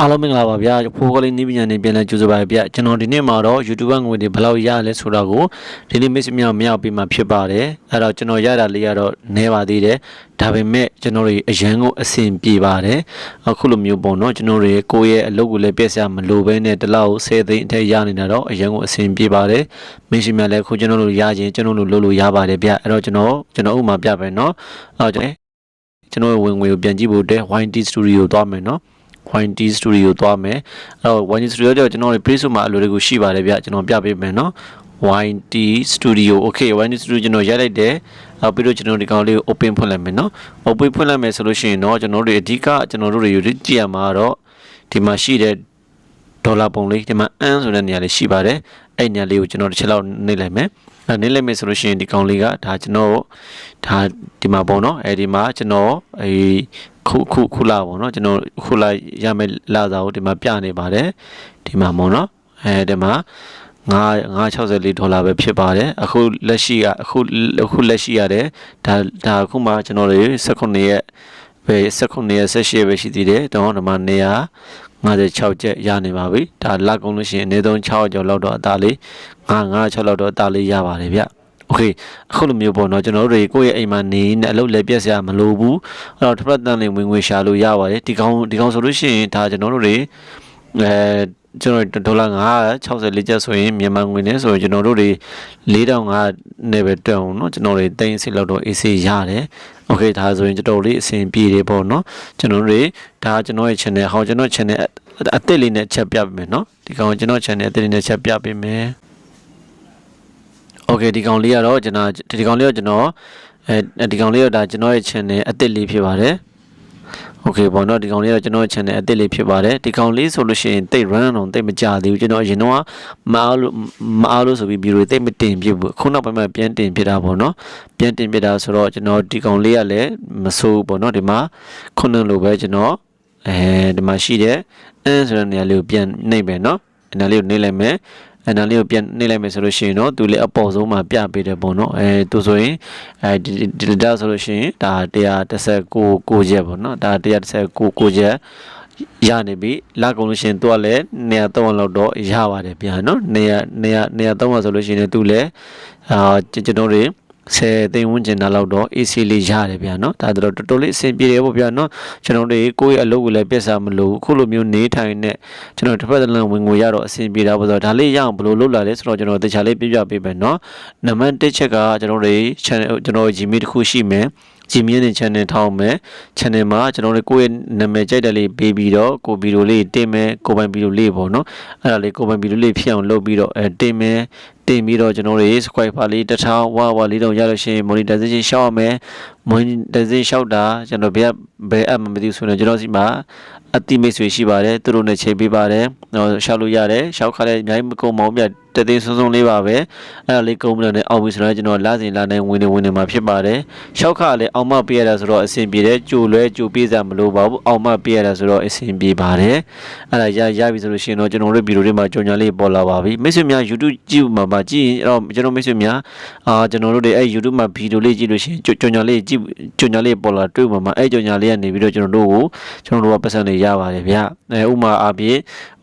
အားလုံးမင်္ဂလာပါဗျာဖိုးကလေးနည်းပညာနဲ့ပြန်လည်ကြိုဆိုပါဗျာကျွန်တော်ဒီနေ့မှာတော့ YouTube ငွေတွေဘယ်လောက်ရလဲဆိုတော့ကို Daily Mix မြောက်မြောက်ပြီးမှဖြစ်ပါတယ်အဲ့တော့ကျွန်တော်ရတာလေးကတော့နည်းပါသေးတယ်ဒါပေမဲ့ကျွန်တော်တွေအရန်ကိုအဆင်ပြေပါတယ်အခုလိုမျိုးပေါ့နော်ကျွန်တော်တွေကိုယ့်ရဲ့အလုပ်ကိုလည်းပြည့်စရာမလိုဘဲနဲ့တစ်လောက်10သိန်းအထက်ရနေတာတော့အရန်ကိုအဆင်ပြေပါတယ်မင်းရှင်များလည်းခုကျွန်တော်တို့ရခြင်းကျွန်တော်တို့လုပ်လို့ရပါတယ်ဗျာအဲ့တော့ကျွန်တော်ကျွန်တော်ဥမာပြပဲနော်အဲ့တော့ကျွန်တော်ဝင်ငွေကိုပြန်ကြည့်ဖို့အတွက် YT Studio သွားမယ်နော် 1T Studio သွားမယ်အဲ့တော့ 1T Studio ကြောင့်ကျွန်တော်တွေ Play Store မှာအလိုတကူရှိပါတယ်ဗျကျွန်တော်ပြပေးမယ်နော် 1T Studio okay 1T Studio ကျွန်တော်ရိုက်လိုက်တယ်နောက်ပြီးတော့ကျွန်တော်ဒီကောင်လေးကို open ဖွင့်လိုက်မယ်နော် open ဖွင့်လိုက်မယ်ဆိုလို့ရှိရင်တော့ကျွန်တော်တို့အဓိကကျွန်တော်တို့တွေကြည့်ရမှာတော့ဒီမှာရှိတဲ့ဒေါ်လာပုံလေးဒီမှာအန်းဆိုတဲ့နေရာလေးရှိပါတယ်အဲ့နေရာလေးကိုကျွန်တော်တစ်ချက်လောက်နှိပ်လိုက်မယ်အဲ့နှိပ်လိုက်မယ်ဆိုလို့ရှိရင်ဒီကောင်လေးကဒါကျွန်တော်ဒါဒီမှာပေါ့နော်အဲ့ဒီမှာကျွန်တော်အေး ခုခုခုလာပေါ့နော်ကျွန်တော်ခုလာရမယ်လာစာကိုဒီမှာပြနေပါတယ်ဒီမှာပေါ့နော်အဲဒီမှာ9 964ဒေါ်လာပဲဖြစ်ပါတယ်အခုလက်ရှိကအခုအခုလက်ရှိရတယ်ဒါဒါအခုမှကျွန်တော်တွေ19ရက်ပဲ19ရက်18ပဲရှိသေးတယ်တော့ဒီမှာနေရာ56ကျက်ရနေပါပြီဒါလက်ကုန်လို့ရှိရင်အနည်းဆုံး6ကျော်လောက်တော့အသားလေး9 9 6လောက်တော့အသားလေးရပါတယ်ဗျ โอเคအခုလိုမျိုးပေါ့เนาะကျွန်တော်တို့တွေကိုယ့်ရဲ့အိမ်မှာနေနေအလုပ်လည်းပြက်စရာမလိုဘူးအဲ့တော့တစ်ပတ်တန်လေးဝင်ငွေရှာလို့ရပါတယ်ဒီကောင်ဒီကောင်ဆိုလို့ရှိရင်ဒါကျွန်တော်တို့တွေအဲကျွန်တော်ဒေါ်လာ964ကျပ်ဆိုရင်မြန်မာငွေနဲ့ဆိုရင်ကျွန်တော်တို့တွေ4500နဲ့ပဲတက်အောင်เนาะကျွန်တော်တွေတိန်းစစ်လောက်တော့ AC ရတယ်โอเคဒါဆိုရင်ကျွန်တော်လေးအဆင်ပြေတယ်ပေါ့เนาะကျွန်တော်တို့တွေဒါကျွန်တော်ရဲ့ channel ဟောကျွန်တော် channel အသစ်လေးနဲ့ချက်ပြပေးမယ်เนาะဒီကောင်ကျွန်တော် channel အသစ်လေးနဲ့ချက်ပြပေးမယ် โอเคဒီကောင်လေးကတော့ကျွန်တော်ဒီကောင်လေးတော့ကျွန်တော်အဲဒီကောင်လေးတော့ဒါကျွန်တော်ရဲ့ channel အသစ်လေးဖြစ်ပါတယ်โอเคပေါ့နော်ဒီကောင်လေးတော့ကျွန်တော် channel အသစ်လေးဖြစ်ပါတယ်ဒီကောင်လေးဆိုလို့ရှိရင်တိတ် run အောင်တိတ်မကြသေးဘူးကျွန်တော်အရင်တော့မအားလို့မအားလို့ဆိုပြီးဗီဒီယိုတိတ်မတင်ဖြစ်ဘူးခုနောက်ပိုင်းမှာပြန်တင်ဖြစ်တာပေါ့နော်ပြန်တင်ဖြစ်တာဆိုတော့ကျွန်တော်ဒီကောင်လေးကလည်းမဆိုးဘူးပေါ့နော်ဒီမှာခုနလိုပဲကျွန်တော်အဲဒီမှာရှိတဲ့အန်းဆိုတဲ့နေရာလေးကိုပြန်နှိပ်မယ်နော်အဲနာလေးကိုနှိပ်လိုက်မယ် အဲနာလေးကိုပြန်နှိပ်လိုက်မယ်ဆိုလို့ရှိရင်တော့သူလည်းအပေါ်ဆုံးမှာပြပေးတယ်ပေါ့နော်အဲသူဆိုရင်အဲဒီဒီဒါဆိုလို့ရှိရင်ဒါ139 9ချက်ပေါ့နော်ဒါ139 9ချက်ရနေပြီလာကုန်လို့ရှိရင်သူကလည်းနေရာ3လောက်တော့ရပါတယ်ဗျာနော်နေရာနေရာနေရာ3ဆိုလို့ရှိရင်သူလည်းအာကျွန်တော်တွေ 10သိန်းဝန်းကျင်လောက်တော့ AC လေးရတယ်ဗျာနော်ဒါတော့တော်တော်လေးအဆင်ပြေတယ်ပေါ့ဗျာနော်ကျွန်တော်တို့ကိုယ့်ရဲ့အလုပ်ကိုလည်းပြက်စားမလို့ခုလိုမျိုးနေထိုင်နေကျွန်တော်တစ်ဖက်တစ်လမ်းဝင်ငွေရတော့အဆင်ပြေတာပေါ့ဆိုတော့ဒါလေးရအောင်ဘယ်လိုလုပ်လာလဲဆိုတော့ကျွန်တော်တခြားလေးပြပြပေးမယ်နော်နံပါတ်1ချက်ကကျွန်တော်တို့ channel ကျွန်တော် Gmail တစ်ခုရှိမယ်ဂျီမီရဲ့ channel ထောင်းမယ် channel မှာကျွန်တော်တို့ကိုယ့်ရဲ့နာမည်ကြိုက်တယ်လေးပေးပြီးတော့ကိုဗီဒီယိုလေးတင်မယ်ကိုပိုင်ဗီဒီယိုလေးပေါ့နော်အဲ့ဒါလေးကိုပိုင်ဗီဒီယိုလေးဖြစ်အောင်လုပ်ပြီးတော့အဲတင်မယ် တင်ပြီးတော့ကျွန်တော်တို့ subscriber လေးတစ်ထောင်ဝါဝါလေးတော့ရလို့ရှိရင် monetization ရှောက်ရမယ် monetization ရှောက်တာကျွန်တော်ဘယ်ဘယ် app မသိဘူးဆိုရင်ကျွန်တော်စီမှာအတိမိတ်ဆွေရှိပါတယ်သူတို့နဲ့ချိန်ပေးပါတယ်ဟောရှောက်လို့ရတယ်ရှောက်ခါလည်းအများကြီးမကုန်ပါဘူးပြတသိန်းစုံစုံလေးပါပဲအဲ့ဒါလေးကုန်မလို့နဲ့အောက်ပြီးဆိုတော့ကျွန်တော်လာစဉ်လာနိုင်ဝင်နေဝင်နေမှာဖြစ်ပါတယ်ရှောက်ခါလည်းအောင်မပေးရတာဆိုတော့အဆင်ပြေတယ်ကြိုလွဲကြိုပေးစားမလို့ပါဘူးအောင်မပေးရတာဆိုတော့အဆင်ပြေပါတယ်အဲ့ဒါရရပြီဆိုလို့ရှိရင်တော့ကျွန်တော်တို့ဗီဒီယိုတွေမှာကြော်ညာလေးပေါ်လာပါပြီမိတ်ဆွေများ YouTube ကြည့်မှာပါကြည့်ရင်အဲ့တော့ကျွန်တော်မိတ်ဆွေများအာကျွန်တော်တို့တွေအဲ့ YouTube မှာဗီဒီယိုလေးကြည့်လို့ရှိရင်ကြော်ညာလေးကြညကြော်ညာလေးပေါ်လာတွေ့မှာမှာအဲ့ကြော်ညာလေးကနေပြီးတော့ကျွန်တော်တို့ကိုကျွန်တော်တို့ကပတ်စံလေးရပါတယ်ဗျအဲဥမာအပြင်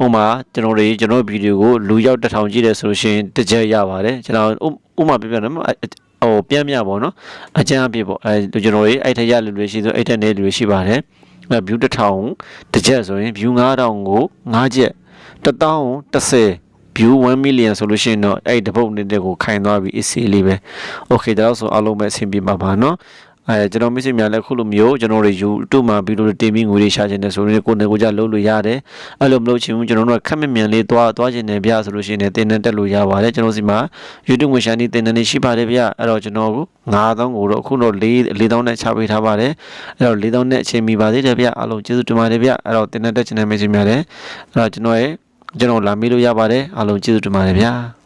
ဥမာကျွန်တော်တွေကျွန်တော်ဗီဒီယိုကိုလူရောက်တစ်ထောင်ကြည့်တယ်ဆိုလို့ရှိရင်တစ်ချက်ရပါတယ်ကျွန်တော်ဥမာပြပြတယ်ဟိုပြန်မြပေါ့နော်အကျန်းအပြည့်ပေါ့အဲကျွန်တော်တွေအဲ့ထက်ရလူတွေရှိဆိုအဲ့ထက်နေလူတွေရှိပါတယ်အဲ view တစ်ထောင်တစ်ချက်ဆိုရင် view 9000ကို9ချက်1010 view 1 million ဆိုလို့ရှိရင်တော့အဲ့ဒီတပုတ်နေတဲ့ကိုခိုင်သွားပြီ AC လေးပဲ okay ဒါတော့ဆိုအားလုံးပဲအဆင်ပြေပါပါเนาะ အဲကျွန်တော်မိတ်ဆွေများလည်းခုလိုမျိုးကျွန်တော်တို့ YouTube မှာဗီဒီယိုတွေတင်ပြီးငွေတွေရှာချင်တယ်ဆိုရင်ကိုယ်နဲ့ကိုယ်ကြလုပ်လို့ရတယ်အဲ့လိုမလုပ်ချင်ဘူးကျွန်တော်တို့ကခက်မမြန်လေးသွားသွားချင်တယ်ဗျဆိုလို့ရှိရင်တင်တန်းတက်လို့ရပါတယ်ကျွန်တော်စီမှာ YouTube ငွေရှာနေတင်တန်းနေရှိပါတယ်ဗျအဲ့တော့ကျွန်တော်က9000ကိုတော့အခုတော့4 4000နဲ့ချပေးထားပါတယ်အဲ့တော့4000နဲ့အချိန်မီပါသေးတယ်ဗျအားလုံးကျေးဇူးတင်ပါတယ်ဗျအဲ့တော့တင်တန်းတက်ချင်တဲ့မိတ်ဆွေများလည်းအဲ့တော့ကျွန်တော်ရဲ့ကျွန်တော်လာမေးလို့ရပါတယ်အားလုံးကျေးဇူးတင်ပါတယ်ဗျာ